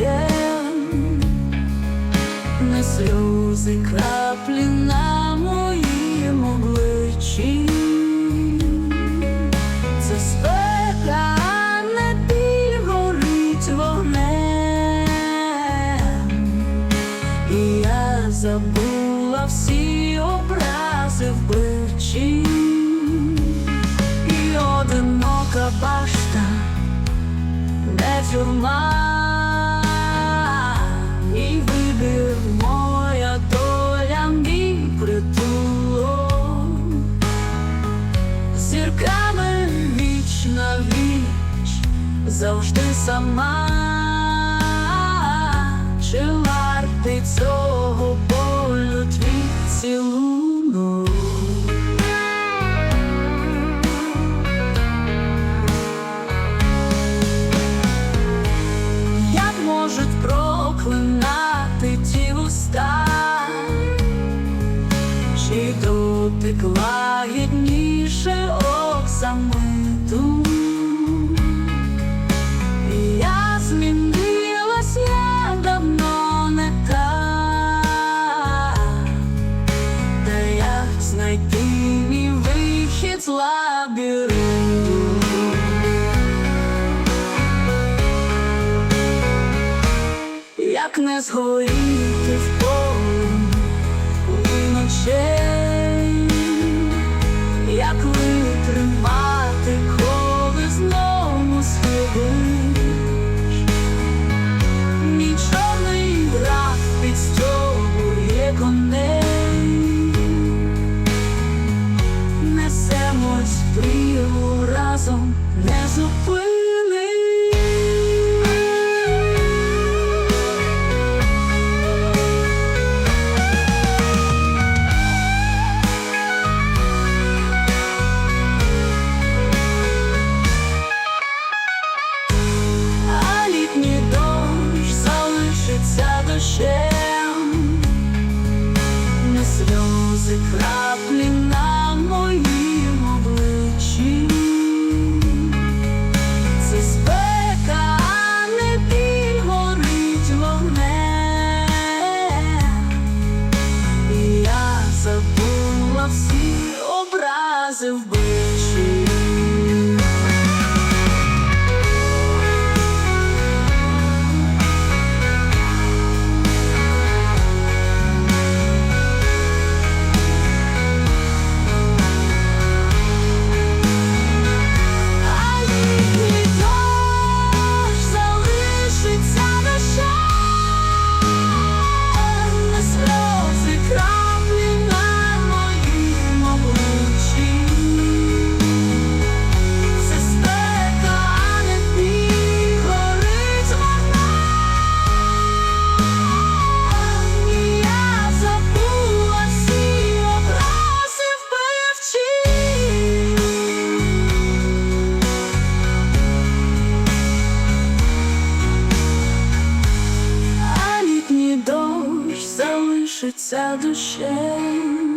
дощем, не сльози краплі на моїм обличчі. Це спека, не біль горить вогнем. І я забула всі образи вбивчі, і одинока башта, не тюрма, завжди сама, чи вартий цього болю твій цілунок? Як можуть проклинати ті уста? Чи дотик лагідніше оксамиту? Не згоріти в полі ночей, як витримати, коли знову схилиш, мій чорний граф підстьовує коней, несемось прірву разом не зупиниш. Дощем, не сльози краплі на моїм обличчі. Це спека, а не біль горить вогнем. І я забула всі образи вбивчі. А літній дощ залишиться душем.